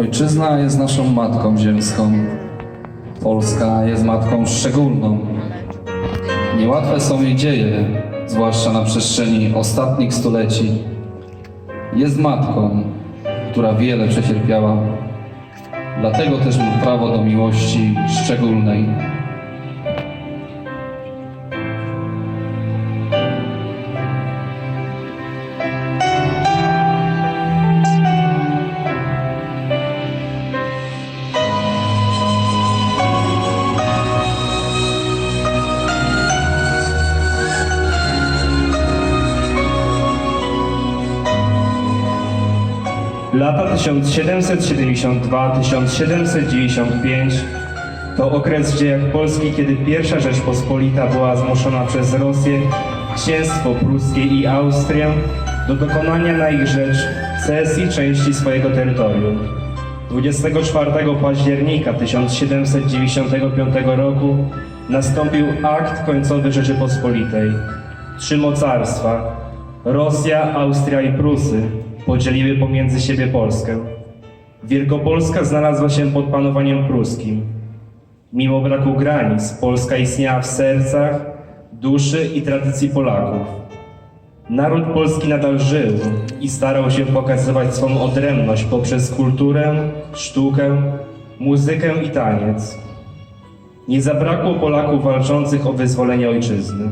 Ojczyzna jest naszą matką ziemską. Polska jest matką szczególną. Niełatwe są jej dzieje, zwłaszcza na przestrzeni ostatnich stuleci. Jest matką, która wiele przecierpiała. Dlatego też ma prawo do miłości szczególnej. 1772-1795 to okres w dziejach Polski, kiedy pierwsza Rzeczpospolita była zmuszona przez Rosję, Księstwo Pruskie i Austrię do dokonania na ich rzecz cesji części swojego terytorium. 24 października 1795 roku nastąpił akt końcowy Rzeczypospolitej. Trzy mocarstwa Rosja, Austria i Prusy podzieliły pomiędzy siebie Polskę. Wielkopolska znalazła się pod panowaniem pruskim. Mimo braku granic, Polska istniała w sercach, duszy i tradycji Polaków. Naród polski nadal żył i starał się pokazywać swą odrębność poprzez kulturę, sztukę, muzykę i taniec. Nie zabrakło Polaków walczących o wyzwolenie ojczyzny.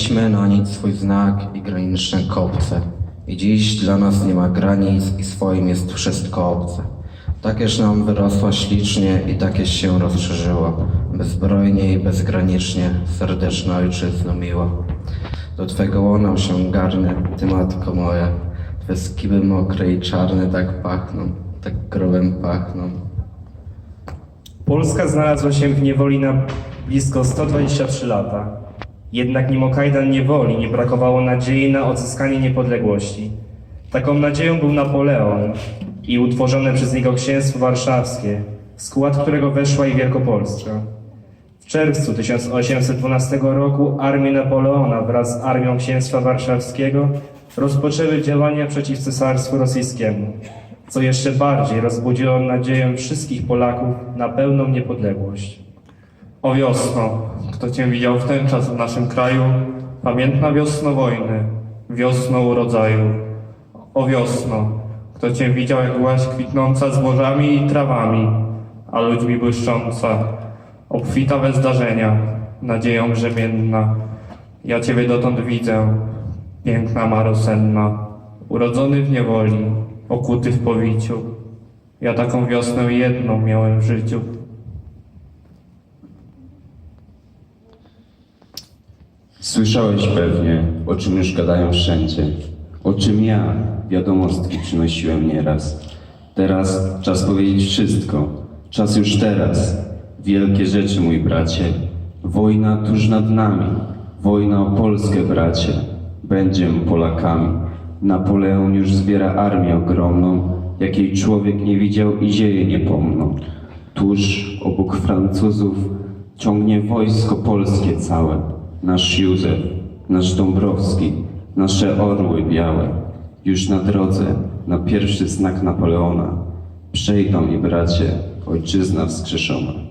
Przehandlowaliśmy na nic swój znak i graniczne kopce. I dziś dla nas nie ma granic i swoim jest wszystko obce. Takież nam wyrosła ślicznie i takież się rozszerzyła. Bezbrojnie i bezgranicznie, serdeczna ojczyzno miła. Do Twego łona się garnę, Ty matko moja. Twe skiby mokre i czarne tak pachną, tak grobem pachną. Polska znalazła się w niewoli na blisko 123 lata. Jednak mimo kajdan niewoli nie brakowało nadziei na odzyskanie niepodległości. Taką nadzieją był Napoleon i utworzone przez niego księstwo warszawskie, w skład którego weszła i Wielkopolska. W czerwcu 1812 roku armie Napoleona wraz z armią księstwa warszawskiego rozpoczęły działania przeciw cesarstwu rosyjskiemu. co jeszcze bardziej rozbudziło nadzieję wszystkich Polaków na pełną niepodległość. O wiosno, kto Cię widział w ten czas w naszym kraju, pamiętna wiosno wojny, wiosno urodzaju. O wiosno, kto Cię widział, jak byłaś kwitnąca zbożami i trawami, a ludźmi błyszcząca, obfita we zdarzenia, nadzieją brzemienna. Ja Ciebie dotąd widzę, piękna marosenna, urodzony w niewoli, okuty w powiciu. Ja taką wiosnę jedną miałem w życiu. Słyszałeś pewnie, o czym już gadają wszędzie, o czym ja wiadomostki przynosiłem nieraz. Teraz czas powiedzieć wszystko, czas już teraz. Wielkie rzeczy, mój bracie. Wojna tuż nad nami, wojna o Polskę, bracie. Będziemy Polakami. Napoleon już zbiera armię ogromną, jakiej człowiek nie widział i dzieje nie pomną. Tuż obok Francuzów ciągnie wojsko polskie całe. Nasz Józef, nasz Dąbrowski, nasze orły białe. Już na drodze, na pierwszy znak Napoleona. Przejdą mi bracie, ojczyzna wskrzeszona.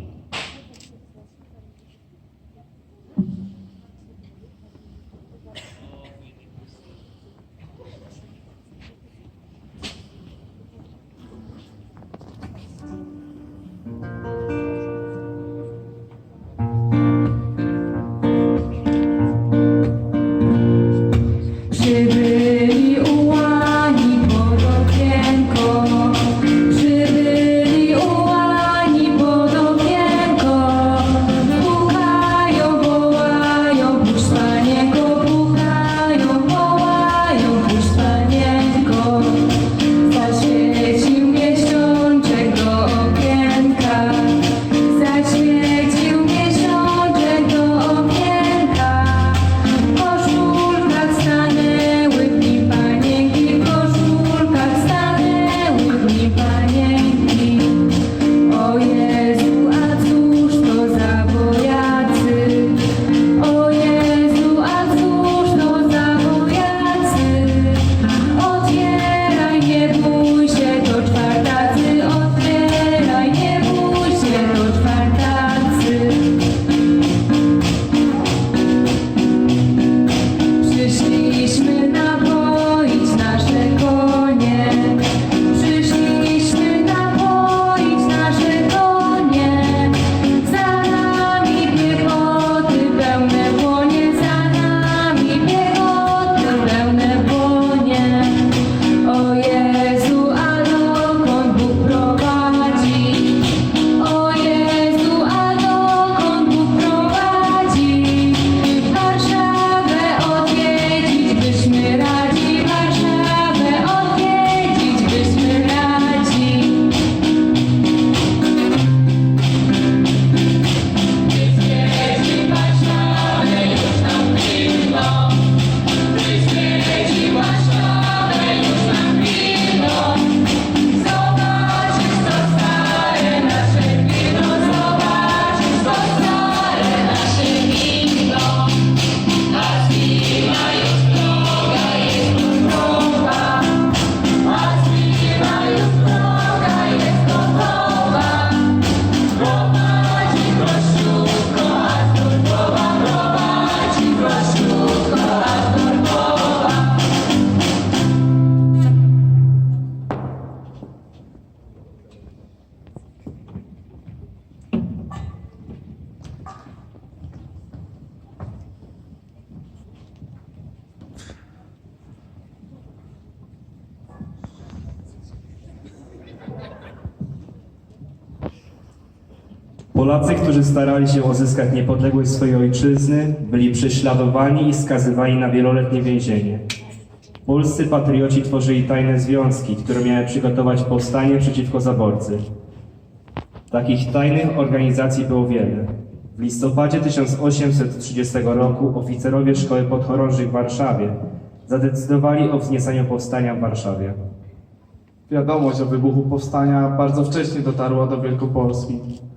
Polacy, którzy starali się uzyskać niepodległość swojej ojczyzny, byli prześladowani i skazywani na wieloletnie więzienie. Polscy patrioci tworzyli tajne związki, które miały przygotować powstanie przeciwko zaborcy. Takich tajnych organizacji było wiele. W listopadzie 1830 roku oficerowie Szkoły Podchorążych w Warszawie zadecydowali o wznieceniu powstania w Warszawie. Wiadomość o wybuchu powstania bardzo wcześnie dotarła do Wielkopolski.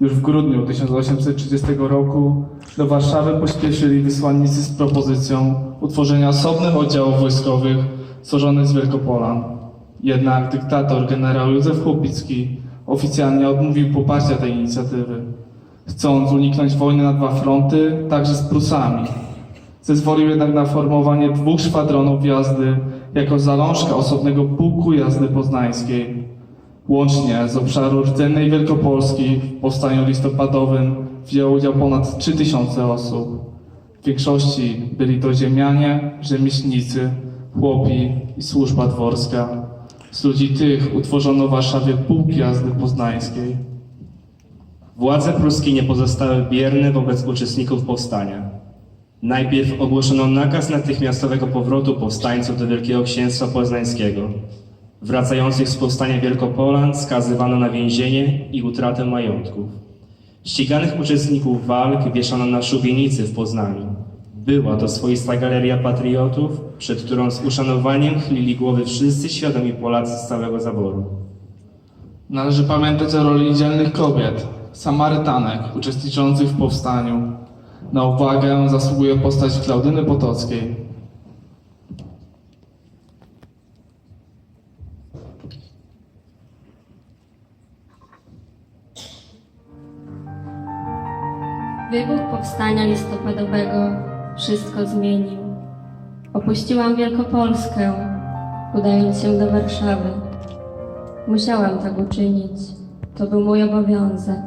Już w grudniu 1830 roku do Warszawy pośpieszyli wysłannicy z propozycją utworzenia osobnych oddziałów wojskowych złożonych z Wielkopolan. Jednak dyktator generał Józef Chłopicki oficjalnie odmówił poparcia tej inicjatywy, chcąc uniknąć wojny na dwa fronty, także z Prusami. Zezwolił jednak na formowanie dwóch szwadronów jazdy jako zalążka osobnego pułku jazdy poznańskiej. Łącznie z obszaru rdzennej Wielkopolski w powstaniu listopadowym wzięło udział ponad 3000 osób. W większości byli to ziemianie, rzemieślnicy, chłopi i służba dworska. Z ludzi tych utworzono w Warszawie pułk jazdy poznańskiej. Władze pruskie nie pozostały bierne wobec uczestników powstania. Najpierw ogłoszono nakaz natychmiastowego powrotu powstańców do Wielkiego Księstwa Poznańskiego. Wracających z powstania Wielkopolan skazywano na więzienie i utratę majątków. Ściganych uczestników walk wieszano na szubienicy w Poznaniu. Była to swoista galeria patriotów, przed którą z uszanowaniem chylili głowy wszyscy świadomi Polacy z całego zaboru. Należy pamiętać o roli dzielnych kobiet, Samarytanek, uczestniczących w powstaniu. Na uwagę zasługuje postać Klaudyny Potockiej. Wybuch powstania listopadowego wszystko zmienił. Opuściłam Wielkopolskę, udając się do Warszawy. Musiałam tak uczynić. To był mój obowiązek.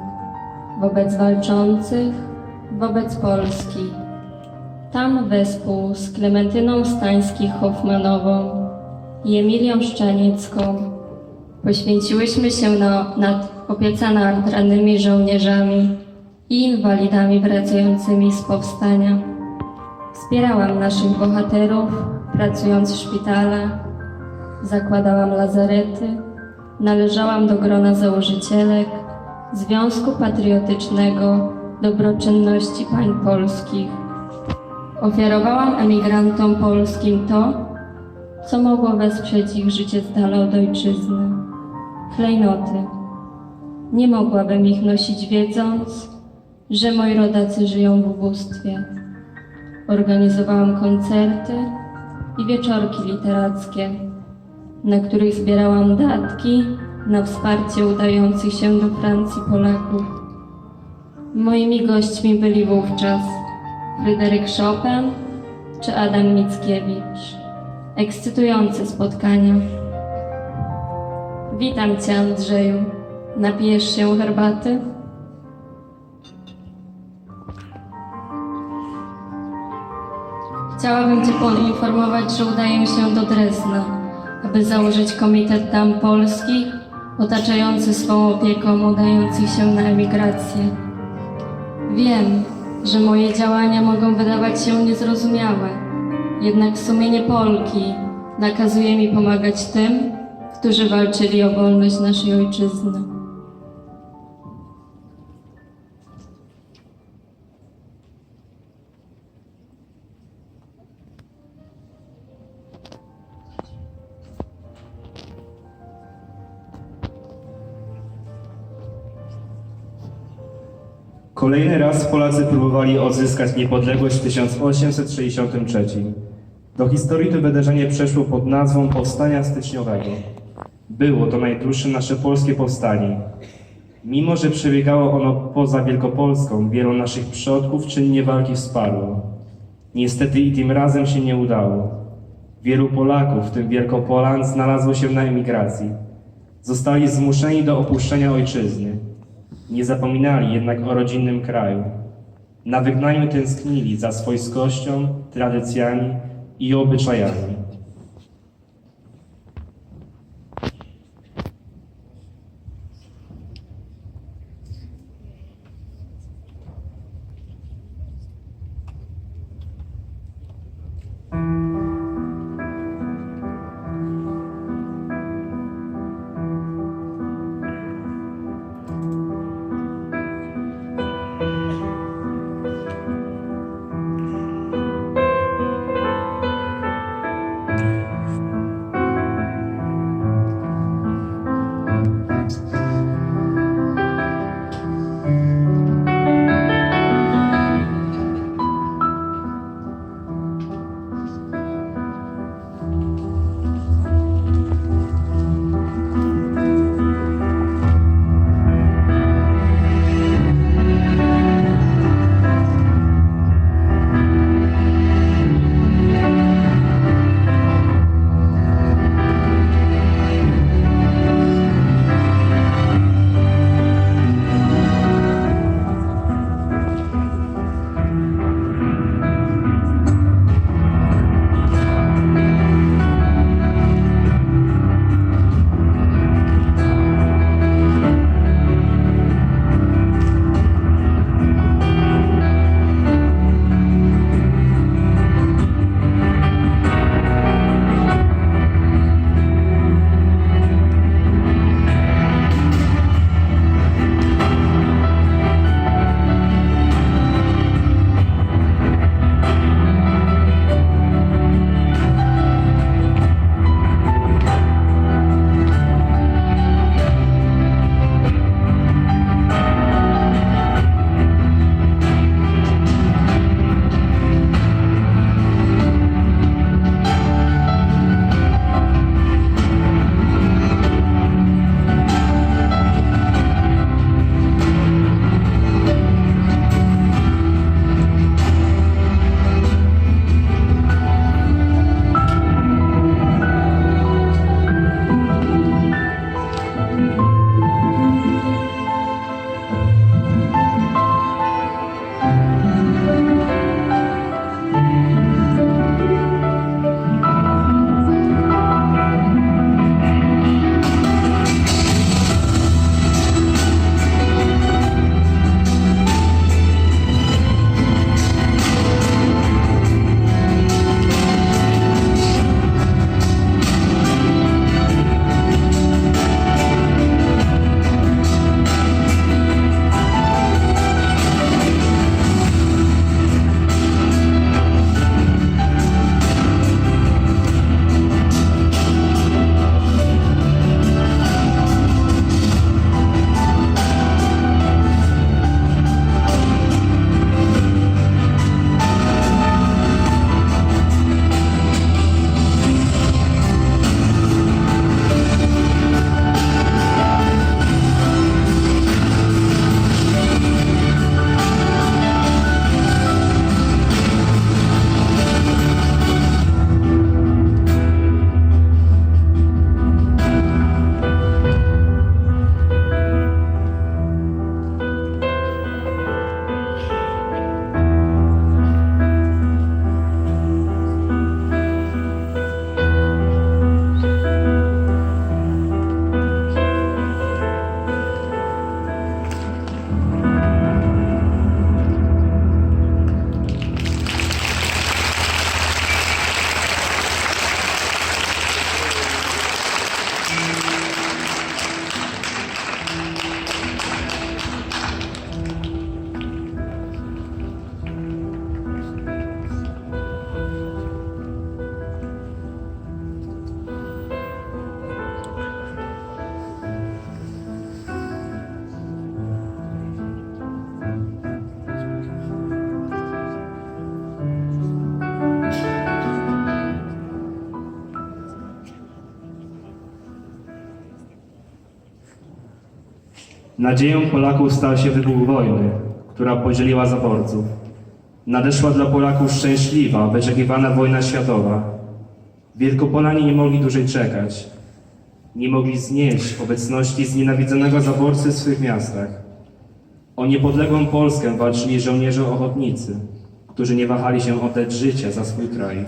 Wobec walczących, wobec Polski. Tam wespół z Klementyną Stańskich-Hoffmanową i Emilią Szczeniecką poświęciłyśmy się na, nad opiece nad rannymi żołnierzami i inwalidami wracającymi z powstania. Wspierałam naszych bohaterów, pracując w szpitalach, zakładałam lazarety, należałam do grona założycielek Związku Patriotycznego Dobroczynności Pań Polskich. Ofiarowałam emigrantom polskim to, co mogło wesprzeć ich życie z dala od ojczyzny. Klejnoty. Nie mogłabym ich nosić wiedząc, że moi rodacy żyją w ubóstwie. Organizowałam koncerty i wieczorki literackie, na których zbierałam datki na wsparcie udających się do Francji Polaków. Moimi gośćmi byli wówczas Fryderyk Chopin czy Adam Mickiewicz. Ekscytujące spotkania. Witam Cię, Andrzeju. Napijesz się herbaty? Chciałabym Cię poinformować, że udaję się do Drezna, aby założyć Komitet Dam Polskich, otaczający swą opieką udających się na emigrację. Wiem, że moje działania mogą wydawać się niezrozumiałe, jednak sumienie Polki nakazuje mi pomagać tym, którzy walczyli o wolność naszej ojczyzny. Kolejny raz Polacy próbowali odzyskać niepodległość w 1863. Do historii to wydarzenie przeszło pod nazwą Powstania Styczniowego. Było to najdłuższe nasze polskie powstanie. Mimo, że przebiegało ono poza Wielkopolską, wielu naszych przodków czynnie walki wsparło. Niestety i tym razem się nie udało. Wielu Polaków, w tym Wielkopolan, znalazło się na emigracji. Zostali zmuszeni do opuszczenia ojczyzny. Nie zapominali jednak o rodzinnym kraju. Na wygnaniu tęsknili za swojskością, tradycjami i obyczajami. Nadzieją Polaków stał się wybuch wojny, która podzieliła zaborców. Nadeszła dla Polaków szczęśliwa, wyczekiwana wojna światowa. Wielkopolanie nie mogli dłużej czekać. Nie mogli znieść obecności znienawidzonego zaborcy w swych miastach. O niepodległą Polskę walczyli żołnierze ochotnicy, którzy nie wahali się oddać życia za swój kraj.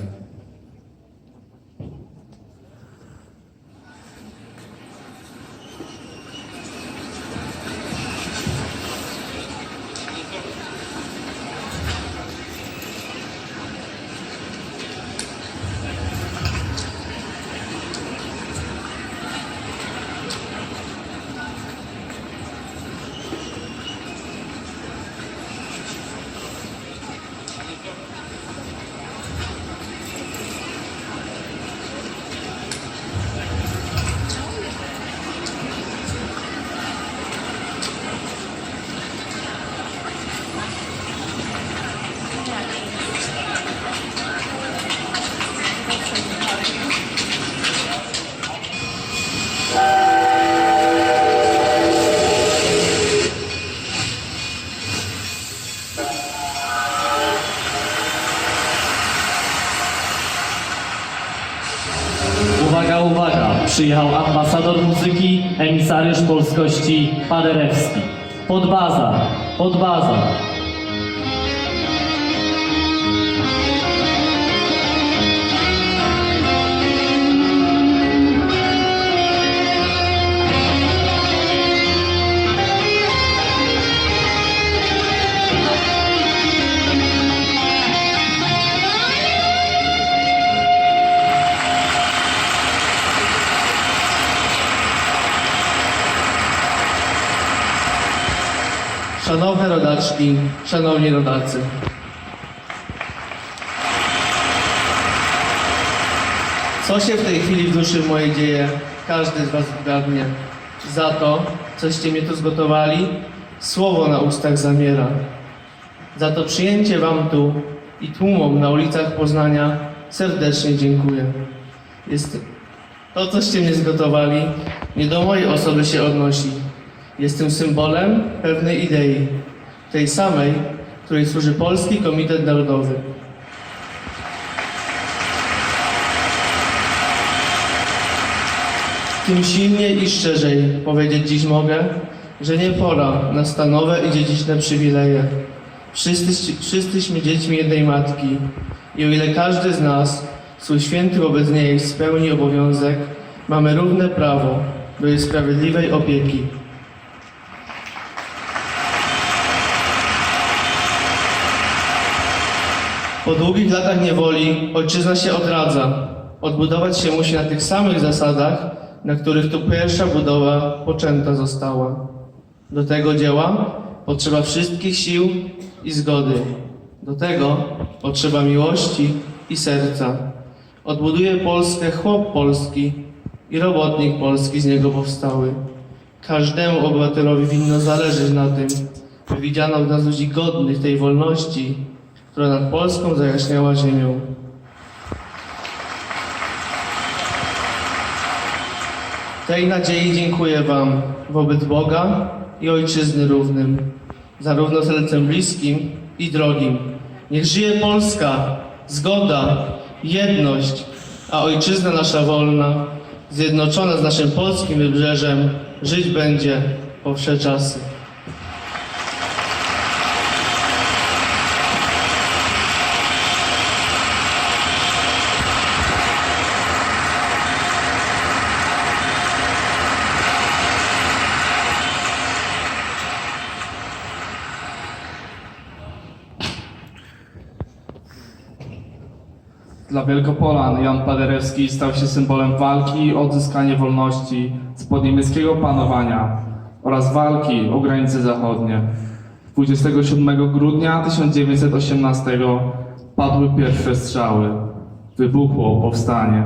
Przyjechał ambasador muzyki, emisariusz polskości Paderewski. Podbaza, podbaza. Rodaczki, szanowni rodacy. Co się w tej chwili w duszy mojej dzieje, każdy z was zgadnie. Za to, coście mnie tu zgotowali, słowo na ustach zamiera. Za to przyjęcie wam tu i tłumom na ulicach Poznania serdecznie dziękuję. Jest to, coście mnie zgotowali, nie do mojej osoby się odnosi. Jestem symbolem pewnej idei, tej samej, której służy Polski Komitet Narodowy. Tym silniej i szczerzej powiedzieć dziś mogę, że nie pora na stanowe i dziedziczne przywileje. Wszyscy, wszyscyśmy dziećmi jednej matki i o ile każdy z nas swój święty wobec niej spełni obowiązek, mamy równe prawo do jej sprawiedliwej opieki. Po długich latach niewoli ojczyzna się odradza. Odbudować się musi na tych samych zasadach, na których tu pierwsza budowa poczęta została. Do tego dzieła potrzeba wszystkich sił i zgody. Do tego potrzeba miłości i serca. Odbuduje Polskę chłop polski i robotnik polski z niego powstały. Każdemu obywatelowi winno zależeć na tym, by widziano w nas ludzi godnych tej wolności, która nad Polską zajaśniała ziemią. Tej nadziei dziękuję Wam wobec Boga i Ojczyzny równym, zarówno sercem bliskim i drogim. Niech żyje Polska, zgoda, jedność, a Ojczyzna nasza wolna, zjednoczona z naszym polskim wybrzeżem, żyć będzie po wsze czasy. Dla Wielkopolan Jan Paderewski stał się symbolem walki o odzyskanie wolności spod niemieckiego panowania oraz walki o granice zachodnie. 27 grudnia 1918 padły pierwsze strzały. Wybuchło powstanie.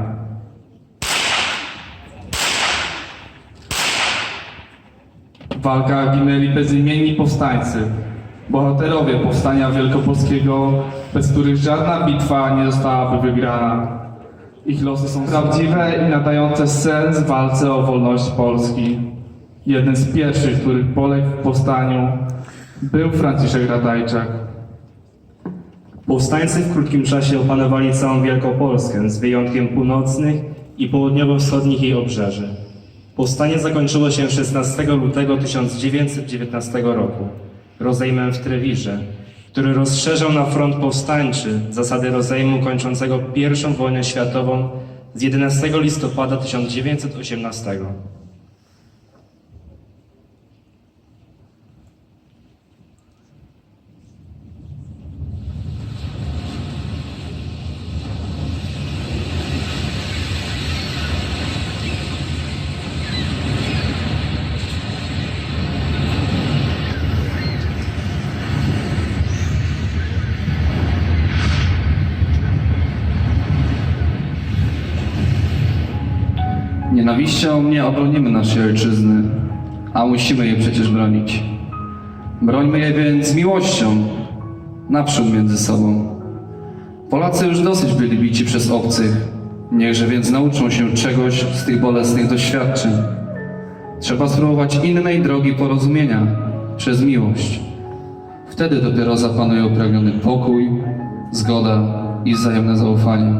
W walkach ginęli bezimienni powstańcy, bohaterowie powstania wielkopolskiego, bez których żadna bitwa nie zostałaby wygrana. Ich losy są prawdziwe i nadające sens walce o wolność Polski. Jeden z pierwszych, których poległ w powstaniu, był Franciszek Radajczak. Powstańcy w krótkim czasie opanowali całą Wielkopolskę, z wyjątkiem północnych i południowo-wschodnich jej obrzeży. Powstanie zakończyło się 16 lutego 1919 roku rozejmem w Trewirze, który rozszerzał na front powstańczy zasady rozejmu kończącego I wojnę światową z 11 listopada 1918. Nienawiścią nie obronimy naszej ojczyzny, a musimy jej przecież bronić. Brońmy jej więc miłością, naprzód między sobą. Polacy już dosyć byli bici przez obcych, niechże więc nauczą się czegoś z tych bolesnych doświadczeń. Trzeba spróbować innej drogi porozumienia, przez miłość. Wtedy dopiero zapanuje upragniony pokój, zgoda i wzajemne zaufanie.